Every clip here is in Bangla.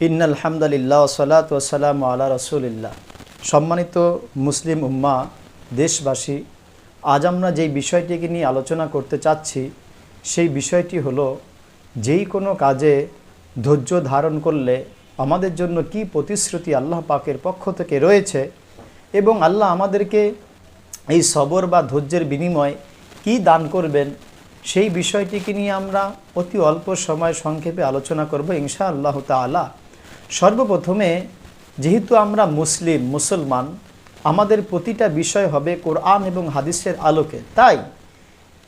ইন্নাল হামদালিল্লাহ সালাত ওসালাম আলা রসুলিল্লাহ। সম্মানিত মুসলিম উম্মা, দেশবাসী, আজ আমরা যেই বিষয়টিকে নিয়ে আলোচনা করতে চাচ্ছি, সেই বিষয়টি হলো, যেই কোনো কাজে ধৈর্য ধারণ করলে আমাদের জন্য কি প্রতিশ্রুতি আল্লাহ পাকের পক্ষ থেকে রয়েছে এবং আল্লাহ আমাদেরকে এই সবর বা ধৈর্যের বিনিময়ে কি দান করবেন, সেই বিষয়টিকে নিয়ে আমরা অতি অল্প সময় সংক্ষেপে আলোচনা করব ইনশা আল্লাহ তালা সর্বপ্রথমে, যেহেতু আমরা মুসলিম, মুসলমান, আমাদের প্রতিটা বিষয় হবে কোরআন এবং হাদিসের আলোকে। তাই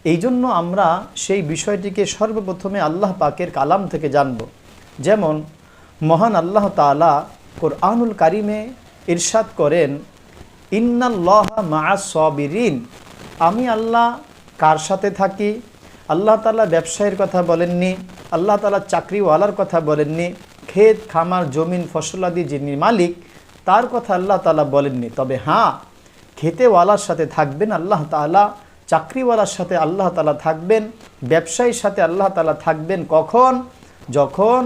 এই জন্য আমরা সেই বিষয়টিকে সর্বপ্রথমে আল্লাহ পাকের কালাম থেকে জানব। যেমন, মহান আল্লাহ তালা কোরআনুল কারিমে ইরশাদ করেন, ইন্নাল্লাহ মা আমি আল্লাহ কার সাথে থাকি? আল্লাহ তালা ব্যবসায়ের কথা বলেননি, আল্লাহ তালা চাকরিওয়ালার কথা বলেননি ক্ষেত, খামার, জমিন ফসলাদি যিনি মালিক, তার কথা আল্লাহ তালা বলেননি। তবে হ্যাঁ খেতেওয়ালার সাথে থাকবেন আল্লাহ তালা চাকরিওয়ালার সাথে আল্লাহ তালা থাকবেন, ব্যবসায়ীর সাথে আল্লাহ তালা থাকবেন কখন? যখন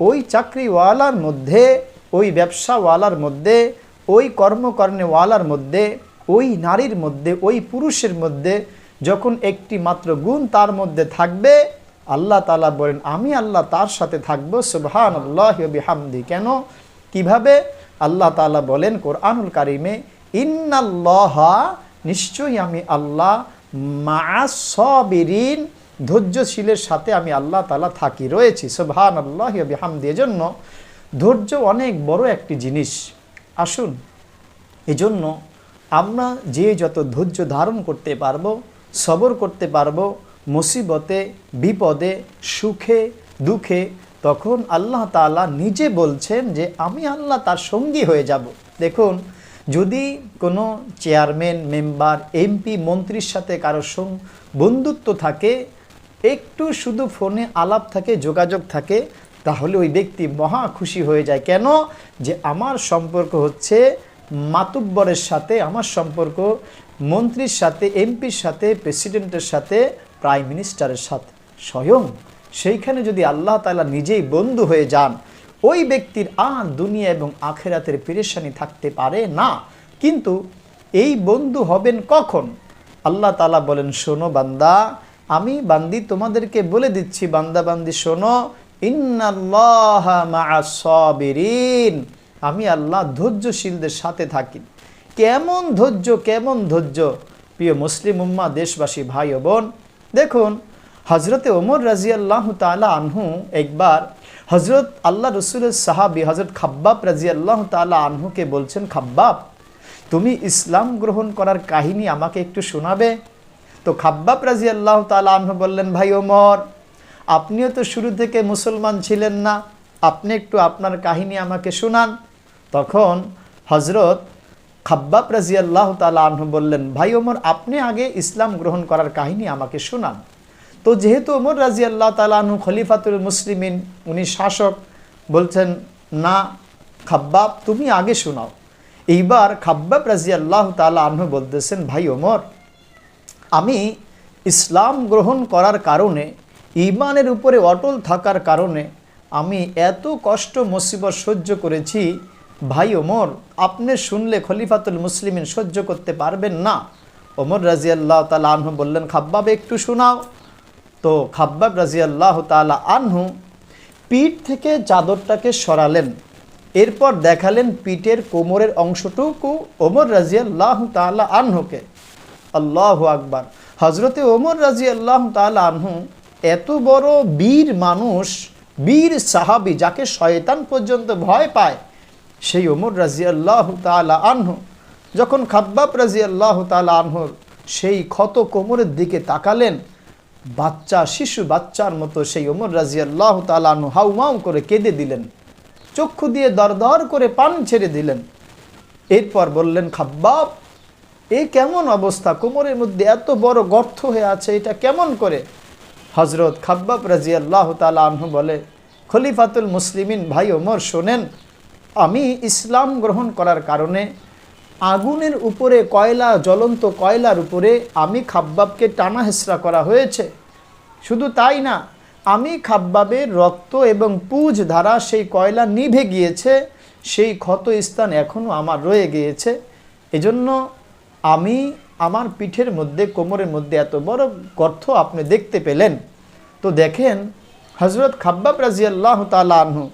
ওই চাকরিওয়ালার মধ্যে, ওই ব্যবসাওয়ালার মধ্যে, ওই কর্মকর্ণেওয়ালার মধ্যে, ওই নারীর মধ্যে, ওই পুরুষের মধ্যে যখন একটি মাত্র গুণ তার মধ্যে থাকবে আল্লাহ তালা বলেন, আমি আল্লাহ তার সাথে থাকব সুবহান আল্লাহ হামদি কেন? কীভাবে? আল্লাহ তালা বলেন কোরআনুল কারিমে, ইন্নাল্লাহ, নিশ্চয়ই আমি আল্লাহ মাসবিরিন ধৈর্যশীলের সাথে আমি আল্লাহ তালা থাকি, রয়েছি সুবহান আল্লাহ হামদি এজন্য ধৈর্য অনেক বড় একটি জিনিস। আসুন, এজন্য আমরা যে যত ধৈর্য ধারণ করতে পারব, সবর করতে পারব মুসিবতে, বিপদে, সুখে, দুঃখে, তখন আল্লাহ তালা নিজে বলছেন যে, আমি আল্লাহ তার সঙ্গী হয়ে যাব। দেখুন, যদি কোনো চেয়ারম্যান, মেম্বার, এমপি, মন্ত্রীর সাথে সঙ্গ বন্ধুত্ব থাকে, একটু শুধু ফোনে আলাপ থাকে, যোগাযোগ থাকে, তাহলে ওই ব্যক্তি মহা খুশি হয়ে যায়। কেন? যে, আমার সম্পর্ক হচ্ছে মাতুব্বরের সাথে, আমার সম্পর্ক মন্ত্রীর সাথে, এমপির সাথে, প্রেসিডেন্টের সাথে প্রাইম মিনিস্টারের সাথে। স্বয়ং সেইখানে যদি আল্লাহ তালা নিজেই বন্ধু হয়ে যান, ওই ব্যক্তির আর দুনিয়া এবং আখেরাতের পেরেশানি থাকতে পারে না। কিন্তু এই বন্ধু হবেন কখন? আল্লাহ তালা বলেন, শোনো বান্দা, আমি বান্দি তোমাদেরকে বলে দিচ্ছি, বান্দা বান্দি, শোনো, ইন্নাল্লাহ সবিরিন। আমি আল্লাহ ধৈর্যশীলদের সাথে থাকি। কেমন ধৈর্য কেমন ধৈর্য? প্রিয় মুসলিম উম্মা, দেশবাসী, ভাই ও বোন দেখুন হজরতে ওমর রাজি আল্লাহ তালা আনহু একবার হজরত আল্লাহ রসুলের সাহাবি হজরত খাব্বাব রাজি আল্লাহ তালা আনহুকে বলছেন, খাব্বাব, তুমি ইসলাম গ্রহণ করার কাহিনী আমাকে একটু শোনাবে? তো খাব্বাব রাজি আল্লাহ তালা আনহু বললেন, ভাই ওমর, আপনিও তো শুরু থেকে মুসলমান ছিলেন না, আপনি একটু আপনার কাহিনী আমাকে শোনান। তখন হজরত খাব্বাব রাজি আল্লাহ তালা আনহু বললেন, ভাই ওমর, আপনি আগে ইসলাম গ্রহণ করার কাহিনী আমাকে শোনান। তো যেহেতু ওমর রাজি আল্লাহ তালা আনহু খলিফাতুল মুসলিমিন, উনি শাসক, বলছেন, না, খাব্বাব, তুমি আগে শোনাও। এইবার খাব্বাব রাজি আল্লাহ তালা আনহু বলতেছেন, ভাই ওমর, আমি ইসলাম গ্রহণ করার কারণে ইমানের উপরে অটল থাকার কারণে, আমি এত কষ্ট মুসিবত সহ্য করেছি ভাই ওমর, আপনি শুনলে খলিফাতুল মুসলিমিন সহ্য করতে পারবেন না। ওমর রাজি আল্লাহ তালা আনহু বললেন, খাব্বাব, একটু শোনাও। তো খাব্বাব রাজি আল্লাহ তালা আনহু পিঠ থেকে চাদরটাকে সরালেন। এরপর দেখালেন পিঠের কোমরের অংশটুকু ওমর রাজি আল্লাহ তালা আনহুকে। আল্লাহ আকবার। হজরতে ওমর রাজি আল্লাহ আনহু এত বড় বীর মানুষ, বীর সাহাবি যাকে শয়তান পর্যন্ত ভয় পায় সেই ওমর রাজি আল্লাহ তালা আনহু, যখন খাব্বাব রাজি আল্লাহ তালা আনহুর সেই ক্ষত কোমরের দিকে তাকালেন, বাচ্চা, শিশু বাচ্চার মতো সেই ওমর রাজি আল্লাহ তালা আনহু হাউমাউ করে কেঁদে দিলেন, চক্ষু দিয়ে দরদর করে পান ছেড়ে দিলেন। এরপর বললেন খাব্বাব এ কেমন অবস্থা? কোমরের মধ্যে এত বড় গর্ত হয়ে আছে, এটা কেমন করে? হজরত খাব্বাব রাজি আল্লাহ তালা আনহু বলে, খলিফাতুল মুসলিমিন, ভাই ওমর, শোনেন আমি ইসলাম গ্রহণ করার কারণে আগুনের উপরে কয়লা, জ্বলন্ত কয়লার উপরে আমি খাব্বাবকে টানা হেসরা করা হয়েছে। শুধু তাই না, আমি খাব্বাবের রক্ত এবং পুজ ধারা সেই কয়লা নিভে গিয়েছে, সেই ক্ষত স্থান এখনও আমার রয়ে গিয়েছে। এজন্য আমি আমার পিঠের মধ্যে, কোমরের মধ্যে এত বড় গর্থ আপনি দেখতে পেলেন। তো দেখেন হজরত খাব্বাব রাজি আল্লাহ তালু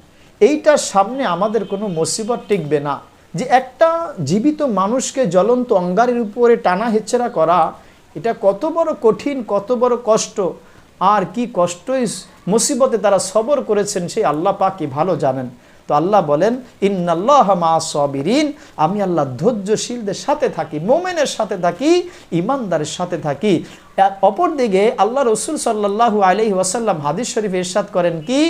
এইটার সামনে আমাদের কোনো মুসিবত টিকবে না। যে একটা জীবিত মানুষকে জ্বলন্ত অঙ্গারের উপরে টানা হেচ্ছেরা করা, এটা কত বড় কঠিন, কত বড় কষ্ট। আর কি কষ্টই মুসিবতে তারা সবর করেছেন, সেই আল্লাহ পাকি ভালো জানেন। তো আল্লাহ বলেন, ইন্নাল্লাহ মা সবিরিন আমি আল্লাহ ধৈর্যশীলদের সাথে থাকি, মোমেনের সাথে থাকি ইমানদারের সাথে থাকি। অপরদিকে আল্লাহ রসুল সাল্লাহু আলহি ওয়াসাল্লাম হাদিস শরীফ ইরশাদ করেন কি?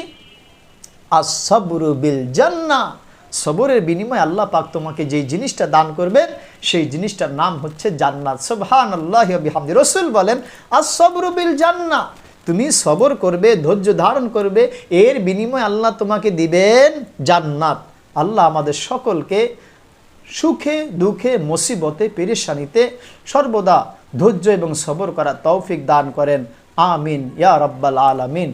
আসবরু বিল জান্না সবরের বিনিময়ে আল্লাহ পাক তোমাকে যেই জিনিসটা দান করবেন, সেই জিনিসটার নাম হচ্ছে জান্নাত। সুবহান আল্লাহ বিহামদি। রসুল বলেন আসবরু বিল জান্না তুমি সবর করবে, ধৈর্য ধারণ করবে, এর বিনিময়ে আল্লাহ তোমাকে দিবেন জান্নাত। আল্লাহ আমাদের সকলকে সুখে, দুঃখে, মুসিবতে, পেরেশানিতে সর্বদা ধৈর্য এবং সবর করা তৌফিক দান করেন। আমিন। ইয়া রব্বাল আলামিন।